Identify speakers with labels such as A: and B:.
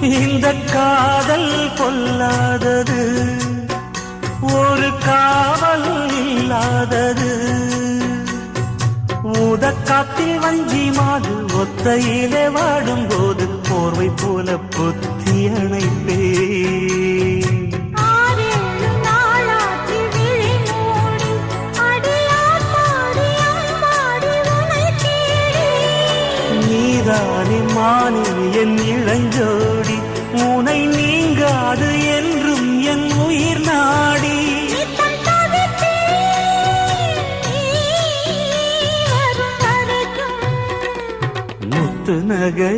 A: இந்த காதல் கொல்லாதது ஒரு காவல் இல்லாதது. ஊதக்காத்தில் வஞ்சி மாது ஒத்தையிலே வாடும் போது போர்வை போல பொத்தி அணைப்பே
B: ஆறேழு நாளாகி விழி மூடி
A: முத்து நகை.